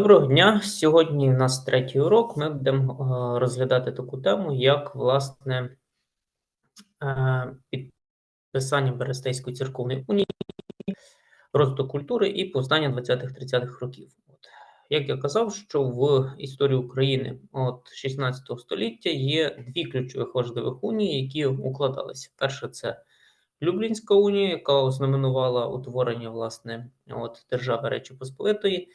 Доброго дня! Сьогодні у нас третій урок. Ми будемо е, розглядати таку тему, як власне е, підписання Берестейської церковної унії, розвиток культури і повстання 20-30-х років. От. Як я казав, що в історії України от 16 століття є дві ключових важливих унії, які укладалися. Перша це Люблінська унія, яка ознаменувала утворення власне от, держави Речі Посполитої.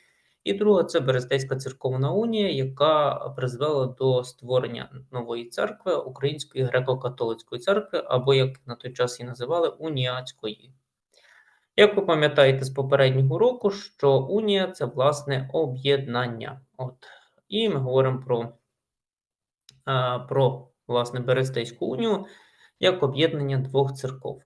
І друга це Берестейська церковна унія, яка призвела до створення нової церкви Української греко-католицької церкви, або як на той час її називали уніатської. Як ви пам'ятаєте з попереднього року, що унія це власне об'єднання. От. І ми говоримо про про власне Берестейську унію як об'єднання двох церков.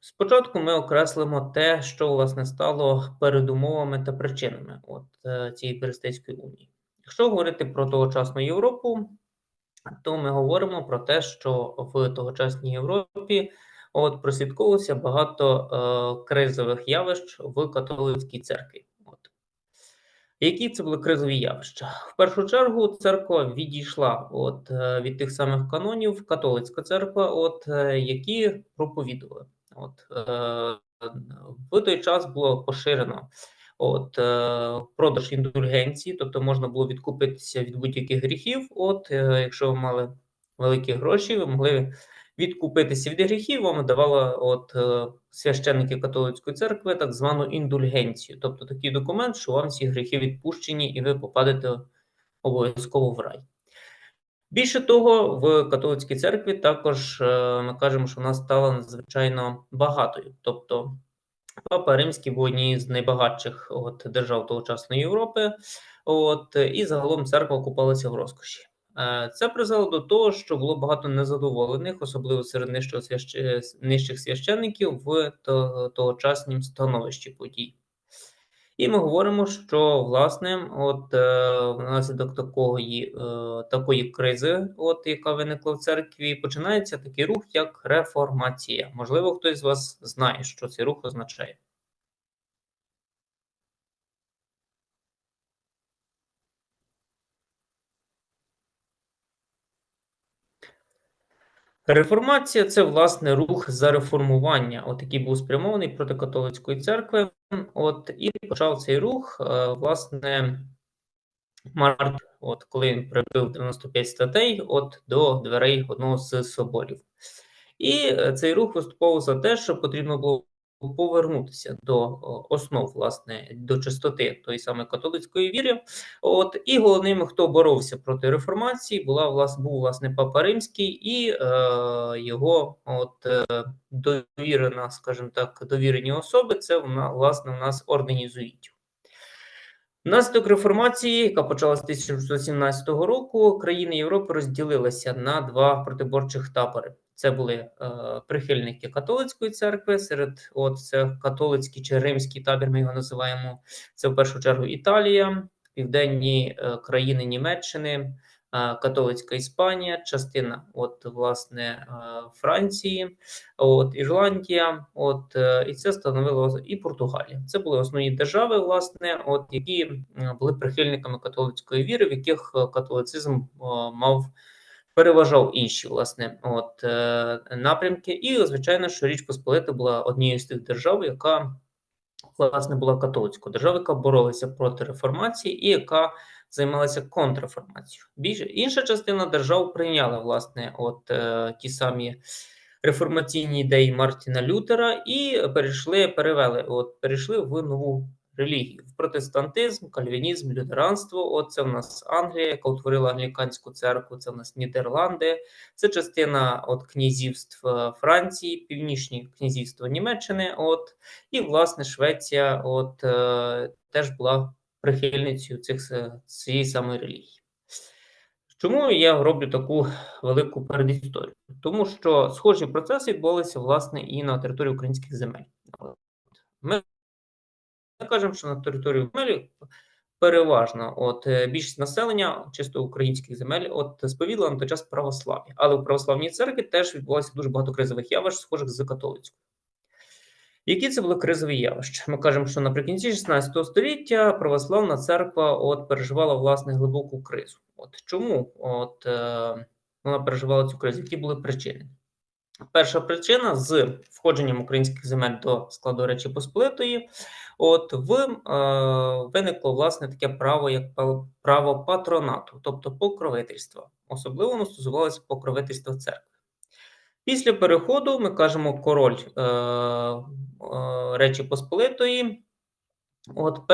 Спочатку ми окреслимо те, що власне стало передумовами та причинами от е, цієї Перестейської унії. Якщо говорити про тогочасну Європу, то ми говоримо про те, що в тогочасній Європі от прослідковувалося багато е, кризових явищ в католицькій церкві. Які це були кризові явища? В першу чергу церква відійшла от е, від тих самих канонів, католицька церква, от е, які проповідували. От е, в той час було поширено от продаж індульгенції, тобто можна було відкупитися від будь-яких гріхів. От якщо ви мали великі гроші, ви могли відкупитися від гріхів, вам давала от е, священники католицької церкви так звану індульгенцію, тобто такий документ, що вам всі гріхи відпущені, і ви попадете обов'язково в рай. Більше того, в католицькій церкві також е, ми кажемо, що вона стала надзвичайно багатою. Тобто Папа Римський був однією з найбагатших от, держав тогочасної Європи, от, і загалом церква купалася в розкоші. Е, це призвело до того, що було багато незадоволених, особливо серед нижчих священників в тогочаснім становищі подій. І ми говоримо, що власне, от е, внаслідок такої е, такої кризи, от яка виникла в церкві, починається такий рух, як реформація. Можливо, хтось з вас знає, що цей рух означає. Реформація це власне рух за реформування, от який був спрямований проти католицької церкви. От і почав цей рух, е, власне, Март, от коли він прибив 95 статей, от до дверей одного з соборів. І е, цей рух виступав за те, що потрібно було повернутися до основ, власне, до чистоти тої самої католицької віри. От і головним, хто боровся проти реформації, була власне був власне Папа Римський і е, його от е, довірена, скажімо так, довірені особи. Це вона власне у нас орден єзуїтів. Внаслідок реформації, яка почалася з 1617 року, країни Європи розділилися на два протиборчих табори. Це були е, прихильники католицької церкви. Серед от це католицький чи римський табір. Ми його називаємо. Це в першу чергу Італія, південні е, країни Німеччини, е, католицька Іспанія, частина от власне е, Франції, от Ірландія. От е, і це становило і Португалія. Це були основні держави, власне, от які були прихильниками католицької віри, в яких е, католицизм е, мав переважав інші власне от е, напрямки. І, звичайно, що Річ Посполита була однією з тих держав, яка власне була католицькою державою, яка боролася проти реформації і яка займалася контрреформацією. Більше інша частина держав прийняла власне от е, ті самі. Реформаційні ідеї Мартіна Лютера і перейшли, перевели, от перейшли в нову релігій. В протестантизм, кальвінізм, лютеранство. Оце в нас Англія, яка утворила англіканську церкву. Це в нас Нідерланди, це частина от князівств е, Франції, північні князівства Німеччини. От і власне Швеція, от е, теж була прихильницею цих е, цієї самої релігії. Чому я роблю таку велику передісторію? Тому що схожі процеси відбулися власне і на території українських земель. Ми кажемо, що на території земель переважно от е, більшість населення, чисто українських земель, от сповідала на той час православ'я. Але в православній церкві теж відбулося дуже багато кризових явищ, схожих з католицькою. Які це були кризові явища? Ми кажемо, що наприкінці 16 століття православна церква от переживала власне глибоку кризу. От чому от е, вона переживала цю кризу? Які були причини? Перша причина з входженням українських земель до складу Речі Посполитої, от в е, виникло власне таке право, як право патронату, тобто покровительства. Особливо воно стосувалося покровительства церкви. Після переходу ми кажемо король е, е, Речі Посполитої. От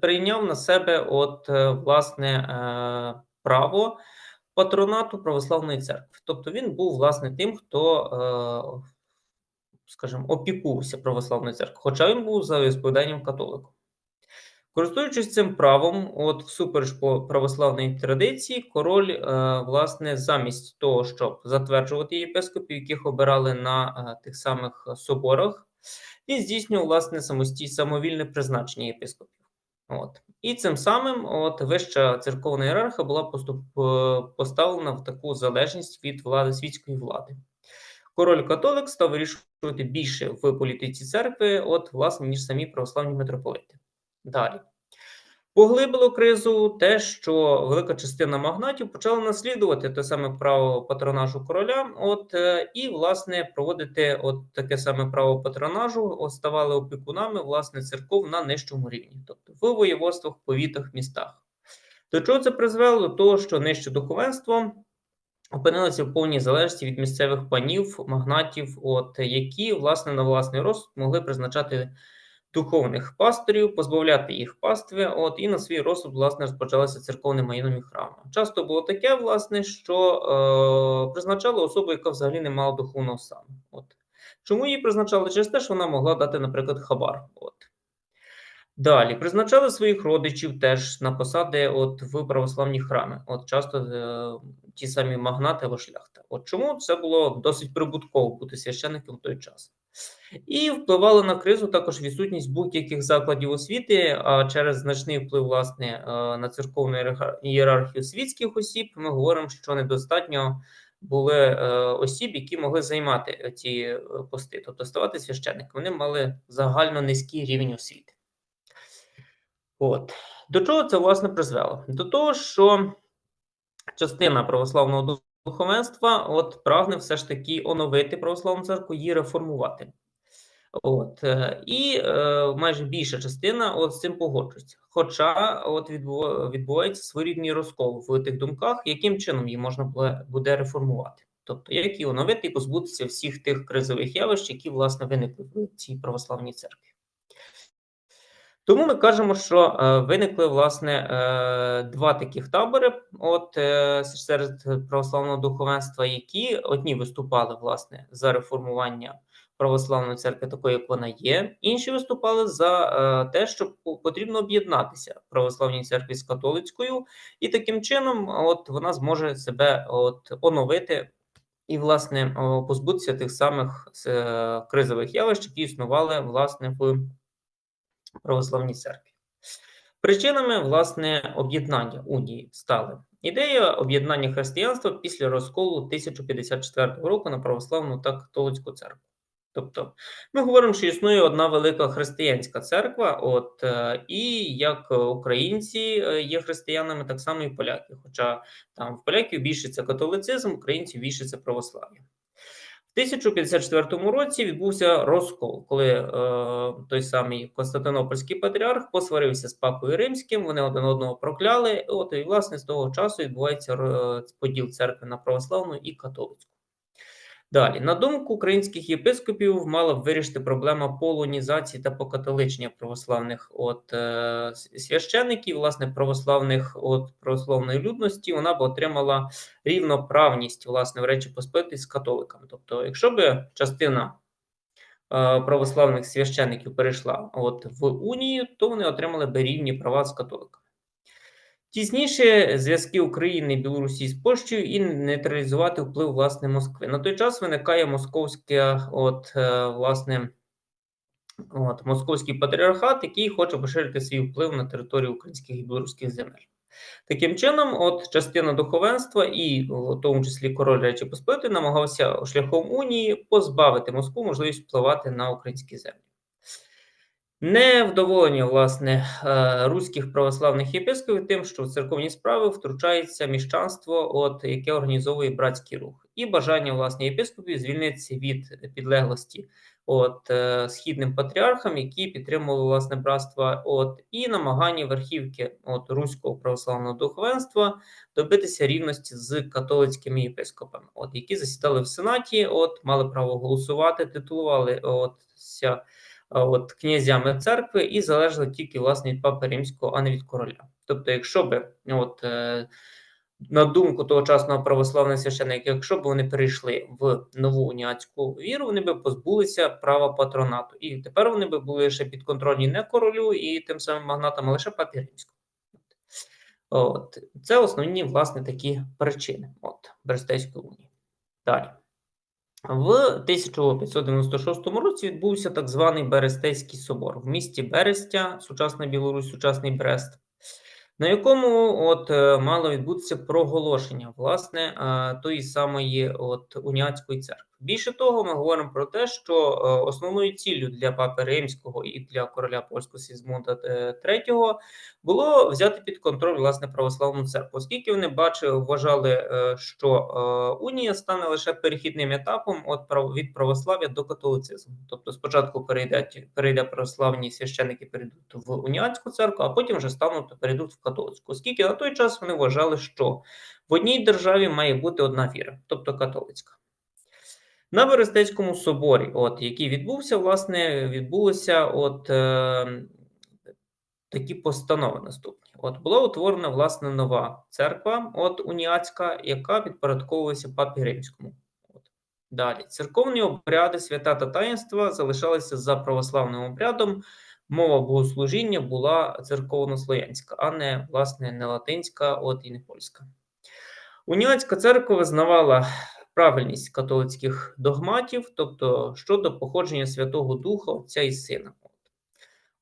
перейняв на себе от е, власне е, право патронату православної церкви. Тобто він був власне тим, хто, е, скажімо, опікувався православною церквою, хоча він був за сповіданням католиком. Користуючись цим правом, от всупереч по православної традиції, король, е, власне, замість того, щоб затверджувати єпископів, яких обирали на е, тих самих соборах, він здійснював власне самостій, самовільне призначення єпископів. От. І цим самим от вища церковна ієрархія була поступ, е, поставлена в таку залежність від влади світської влади. Король католик став вирішувати більше в політиці церкви, от, власне, ніж самі православні митрополити. Далі. Поглибило кризу те, що велика частина магнатів почала наслідувати те саме право патронажу короля, от е, і власне проводити от таке саме право патронажу, от, ставали опікунами власне церков на нижчому рівні, тобто в воєводствах, повітах, містах. До чого це призвело? До того, що нижче духовенство опинилося в повній залежності від місцевих панів, магнатів, от які власне на власний розсуд могли призначати духовних пасторів, позбавляти їх пастви, от і на свій розсуд, власне, розпочалися церковним майном і храмом. Часто було таке, власне, що е, призначали особу, яка взагалі не мала духовного стану. От. Чому її призначали? Через те, що вона могла дати, наприклад, хабар. От. Далі призначали своїх родичів теж на посади от в православні храми. От часто е, ті самі магнати або шляхта. От чому це було досить прибутково бути священником в той час? І впливало на кризу також відсутність будь-яких закладів освіти. А через значний вплив власне е, на церковну ієрархію світських осіб ми говоримо, що недостатньо були е, осіб, які могли займати ці е, пости, тобто ставати священниками. Вони мали загально низький рівень освіти. От до чого це власне призвело? До того, що частина православного духовенства от прагне все ж таки оновити православну церкву і реформувати. От е, і е, майже більша частина от з цим погоджується. Хоча от відбувається своєрідний розкол в тих думках, яким чином її можна буде реформувати, тобто як її оновити і позбутися всіх тих кризових явищ, які власне виникли в цій православній церкві. Тому ми кажемо, що е, виникли власне е, два таких табори, от е, серед православного духовенства, які одні виступали власне за реформування православної церкви, такої як вона є, інші виступали за те, що потрібно об'єднатися православній церкві з католицькою, і таким чином, от вона зможе себе от оновити. І, власне, позбутися тих самих кризових явищ, які існували власне в православній церкві. Причинами власне об'єднання унії стали ідея об'єднання християнства після розколу 1054 року на православну та католицьку церкву. Тобто ми говоримо, що існує одна велика християнська церква, от е, і як українці е, є християнами, так само і поляки. Хоча там в поляків більше це католицизм, українців більше це православ'я. В 1054 році відбувся розкол, коли е, той самий Константинопольський патріарх посварився з папою римським. Вони один одного прокляли. От і власне з того часу відбувається е, поділ церкви на православну і католицьку. Далі, на думку українських єпископів, мала б вирішити проблема полонізації та покатоличення православних от е, священиків, власне, православних от православної людності, вона б отримала рівноправність власне в речі Посполитій з католиками. Тобто, якщо б частина е, православних священиків перейшла от в унію, то вони отримали б рівні права з католиками. Тісніше зв'язки України, Білорусі з Польщею і нейтралізувати вплив власне Москви. На той час виникає московське, от е, власне, от московський патріархат, який хоче поширити свій вплив на територію українських і білоруських земель. Таким чином, от частина духовенства, і в тому числі король Речі Посполитої, намагався шляхом унії позбавити Москву можливість впливати на українські землі. Невдоволення, власне, е, руських православних єпископів тим, що в церковні справи втручається міщанство, от яке організовує братський рух, і бажання власне єпископів звільнитися від підлеглості от е, східним патріархам, які підтримували власне братство, от і намагання верхівки от руського православного духовенства добитися рівності з католицькими єпископами, от які засідали в сенаті, от мали право голосувати, титулували от ся от князями церкви і залежали тільки власне від папи римського, а не від короля. Тобто, якщо би от е, на думку тогочасного православного священника, якщо б вони перейшли в нову уніатську віру, вони би позбулися права патронату, і тепер вони би були лише підконтрольні не королю і тим самим магнатам, а лише папі римському. От це основні власне такі причини от Берестейської унії. Далі. В 1596 році відбувся так званий Берестейський собор в місті Берестя, сучасна Білорусь, сучасний Брест, на якому от е, мало відбутися проголошення власне е, тої самої от уніатської церкви. Більше того, ми говоримо про те, що е, основною ціллю для папи римського і для короля польського Сізмунда III було взяти під контроль власне православну церкву, оскільки вони бачили, вважали, що унія стане лише перехідним етапом від православ'я до католицизму. Тобто, спочатку перейдуть перейде православні священики, перейдуть в уніатську церкву, а потім вже стануть перейдуть в католицьку, оскільки на той час вони вважали, що в одній державі має бути одна віра, тобто католицька. На Берестейському соборі, от який відбувся, власне, відбулися от е, такі постанови наступні. От була утворена власне нова церква, от уніатська, яка підпорядковувалася папі римському. От. Далі церковні обряди, свята та таїнства залишалися за православним обрядом. Мова богослужіння була церковнослов'янська, а не власне не латинська, от і не польська. Уніатська церква визнавала правильність католицьких догматів, тобто щодо походження Святого Духа, Отця і Сина.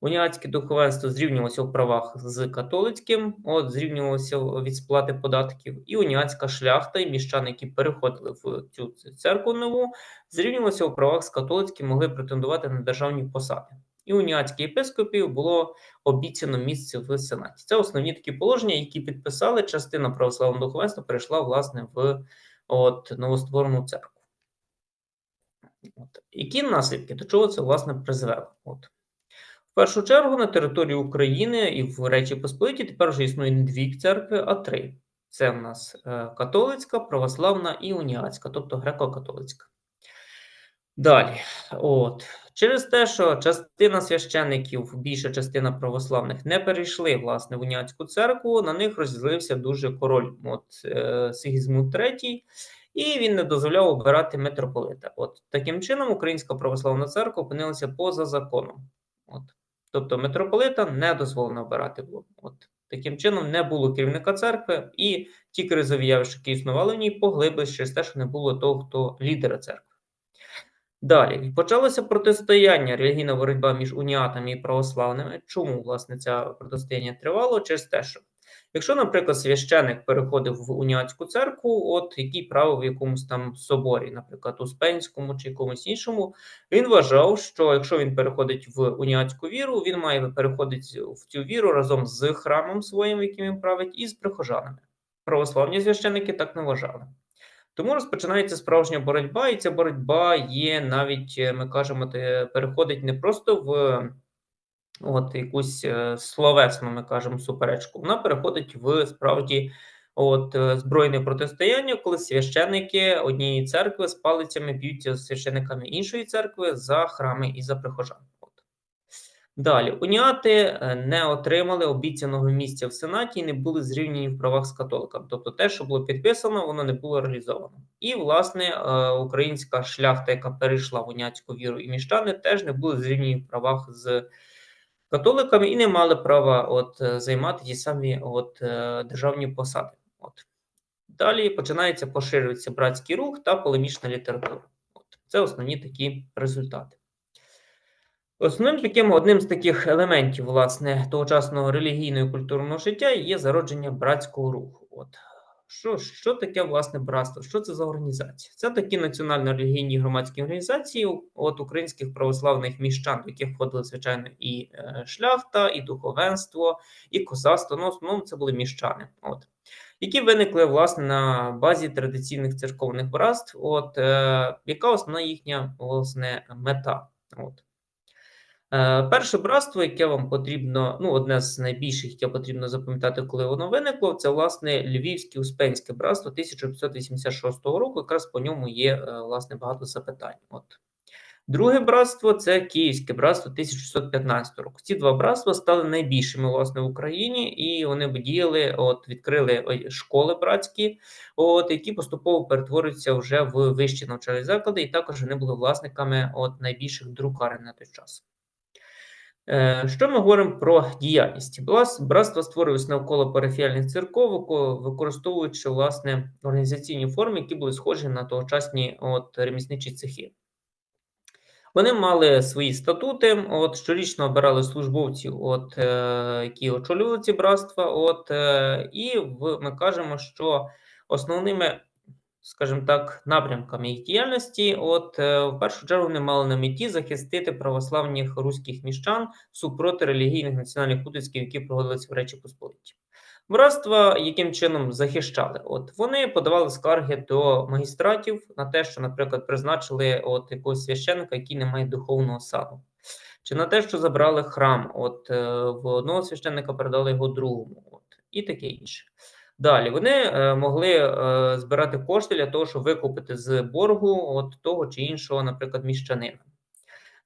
Уніатське духовенство зрівнювалося в правах з католицьким, от зрівнювалося від сплати податків, і уніатська шляхта і міщани, які переходили в цю церкву нову, зрівнювалися у правах з католицьким, могли претендувати на державні посади. І уніатських єпископів було обіцяно місце в сенаті. Це основні такі положення, які підписали. Частина православного духовенства перейшла власне в от, новостворену церкву. От. Які наслідки? До чого це власне призвело? От. В першу чергу на території України і в Речі Посполиті тепер вже існує не дві церкви, а три. Це в нас е, католицька, православна і уніатська, тобто греко-католицька. Далі, от через те, що частина священників, більша частина православних не перейшли власне в уніатську церкву, на них розділився дуже король от, е, Сигізмунд III, і він не дозволяв обирати митрополита. От таким чином, Українська православна церква опинилася поза законом. От, тобто митрополита не дозволено обирати було. От таким чином не було керівника церкви, і ті кризові явища, які існували в ній, поглибились через те, що не було того, хто лідера церкви. Далі почалося протистояння, релігійна боротьба між уніатами і православними. Чому власне це протистояння тривало? Через те, що якщо, наприклад, священик переходив в уніатську церкву, от який правив в якомусь там соборі, наприклад, Успенському чи якомусь іншому, він вважав, що якщо він переходить в уніатську віру, він має переходити в цю віру разом з храмом своїм, яким він править, і з прихожанами. Православні священики так не вважали. Тому розпочинається справжня боротьба, і ця боротьба є навіть, е, ми кажемо, переходить не просто в от якусь е, словесну, ми кажемо, суперечку. Вона переходить в справді от е, збройне протистояння, коли священники однієї церкви з палицями б'ються з священиками іншої церкви за храми і за прихожан. Далі уніати е, не отримали обіцяного місця в Сенаті і не були зрівняні в правах з католиками. Тобто, те, що було підписано, воно не було реалізовано. І, власне, е, українська шляхта, яка перейшла в уняцьку віру і міщани, теж не були зрівняні в правах з католиками і не мали права от е, займати ті самі от державні посади. От далі починається поширюватися братський рух та полемічна література. От це основні такі результати. Основним таким одним з таких елементів власне тогочасного релігійного і культурного життя є зародження братського руху. От що, що таке власне братство? Що це за організація? Це такі національно-релігійні громадські організації от українських православних міщан, в яких входили, звичайно, і е, шляхта, і духовенство, і козацтво. Ну, основному це були міщани. От які виникли власне на базі традиційних церковних братств. От е, яка основна їхня власне мета? От. Е, перше братство, яке вам потрібно, ну, одне з найбільших, яке потрібно запам'ятати, коли воно виникло, це власне Львівське Успенське братство 1586 року. Якраз по ньому є е, власне багато запитань. От Друге братство це Київське братство 1615 року. Ці два братства стали найбільшими власне в Україні, і вони діяли, от відкрили школи братські, от які поступово перетворюються вже в вищі навчальні заклади, і також вони були власниками от найбільших друкарень на той час. Е, що ми говоримо про діяльність? Братство створювалось навколо парафіальних церков, використовуючи власне організаційні форми, які були схожі на тогочасні от ремісничі цехи. Вони мали свої статути, от щорічно обирали службовців, от, е, які очолювали ці братства. От, е, І в, ми кажемо, що основними скажімо так, напрямками їх діяльності. От е, в першу чергу вони мали на меті захистити православних руських міщан супроти релігійних національних утисків, які проводилися в Речі Посполиті. Братства яким чином захищали? От вони подавали скарги до магістратів на те, що, наприклад, призначили от якогось священника, який не має духовного сану, чи на те, що забрали храм, от е, в одного священника передали його другому, от і таке інше. Далі вони е, могли е, збирати кошти для того, щоб викупити з боргу от того чи іншого, наприклад, міщанина.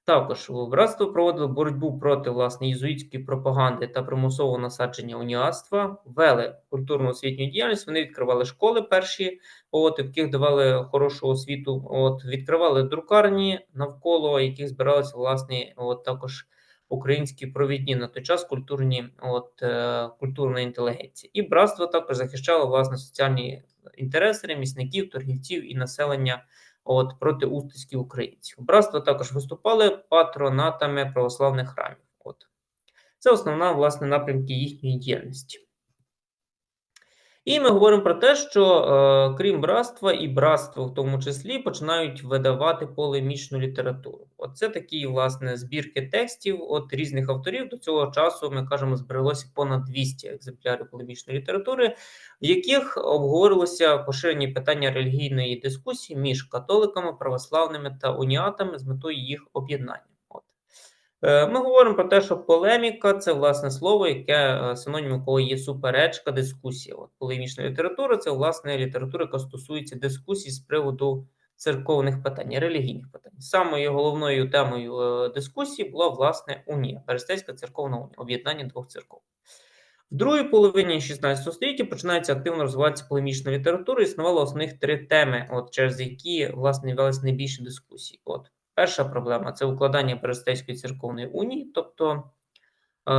Також братство проводило боротьбу проти власне єзуїтської пропаганди та примусового насадження уніатства, вели культурну освітню діяльність. Вони відкривали школи перші, от в яких давали хорошу освіту. От відкривали друкарні навколо яких збиралися власне, от також українські провідні на той час культурні от культурної культурна інтелігенція. І братство також захищало власне соціальні інтереси ремісників, торгівців і населення от проти устиськів українців. Братство також виступали патронатами православних храмів. От це основна власне напрямки їхньої діяльності. І ми говоримо про те, що е, крім братства і братства, в тому числі, починають видавати полемічну літературу. Оце такі власне збірки текстів от різних авторів. До цього часу ми кажемо, збереглося понад 200 екземплярів полемічної літератури, в яких обговорилося поширені питання релігійної дискусії між католиками, православними та уніатами з метою їх об'єднання. Е, ми говоримо про те, що полеміка це власне слово, яке е, синонім якого є суперечка, дискусія. От полемічна література це власне література, яка стосується дискусій з приводу церковних питань, релігійних питань. Самою головною темою е, дискусії була власне унія, Перестейська церковна унія, об'єднання двох церков. В другій половині 16 століття починається активно розвиватися полемічна література. Існувало основних три теми, от через які власне велися найбільше дискусії. От Перша проблема це укладання Перестейської церковної унії, тобто е,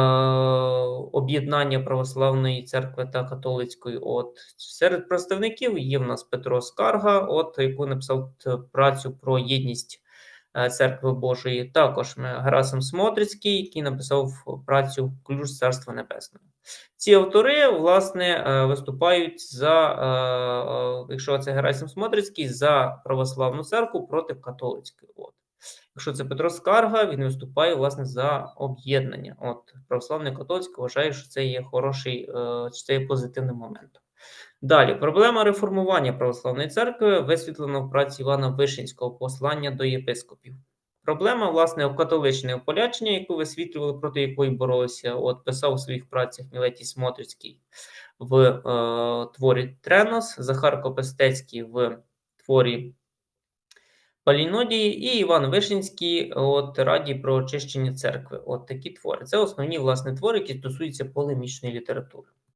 об'єднання православної церкви та католицької. От серед представників є в нас Петро Скарга, от яку написав працю про єдність е, церкви Божої. Також Герасим Смотрицький, який написав працю Ключ Царства Небесного. Ці автори власне е, виступають за, е, якщо це Герасим Смотрицький, за православну церкву проти католицької. От. Якщо це Петро Скарга, він виступає власне за об'єднання. От православний католицький вважає, що це є хороший, е, це є позитивним моментом. Далі проблема реформування православної церкви висвітлена в праці Івана Вишинського послання до єпископів. Проблема, власне, окатоличне ополячення, яку висвітлювали, проти якої боролися, от писав у своїх працях Мілетій Смотрицький в е, творі Тренос, Захар Копестецький в творі Палінодії і Іван Вишинський от раді про очищення церкви. От такі твори. Це основні власне твори, які стосуються полемічної літератури.